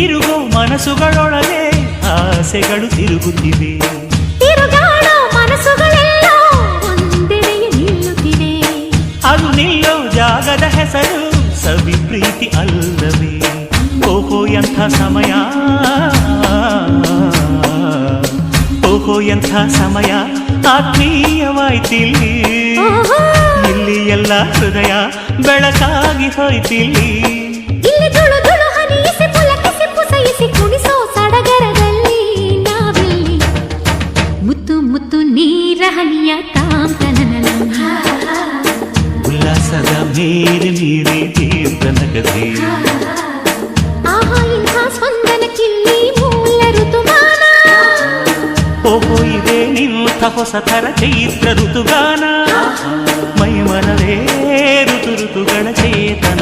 ತಿರುಗೋ ಮನಸ್ಸುಗಳೊಳಗೆ ಆಸೆಗಳು ತಿರುಗುತ್ತಿವೆ. ತಿರುಗಾಡೋ ಮನಸ್ಸುಗಳೆಲ್ಲ ಒಂದೆಡೆಗೆ ನಿಲ್ಲುತ್ತಿವೆ. ಅದು ನಿಲ್ಲೋ ಜಾಗದ ಹೆಸರು ಸವಿ ಪ್ರೀತಿ ಅಲ್ಲವೇ. ಓಹೋ ಎಂಥ ಸಮಯ. ಓಹೋ ಎಂಥ ಸಮಯ. ಆತ್ಮೀಯವಾಯ್ತಿಲ್ಲಿ. ಇಲ್ಲಿ ಎಲ್ಲ ಹೃದಯ ಬೆಳಕಾಗಿ ಹೋಯ್ತಿಲ್ಲಿ. ಮುತ್ತು ನೀರ ಹನಿಯ ತಾಂತನನಲಂ ಉಲ್ಲಾಸದ ಮೇರೆ ಮೀರಿ ತೀರ್ಥ ನಗದೆ ಆಹಾ ಇಂಥ ಸ್ಪಂದನಕ್ಕಿಲ್ಲಿ ಮೂಲ ಋತುಮಾನ ಓಹೋ ಇದೆ ನಿಂಥ ಹೊಸ ಥರ ಚೈತ್ರ ಋತುಗಾನ ಮೈ ಮನವೇ ಋತು ಋತುಗಳ ಚೇತನ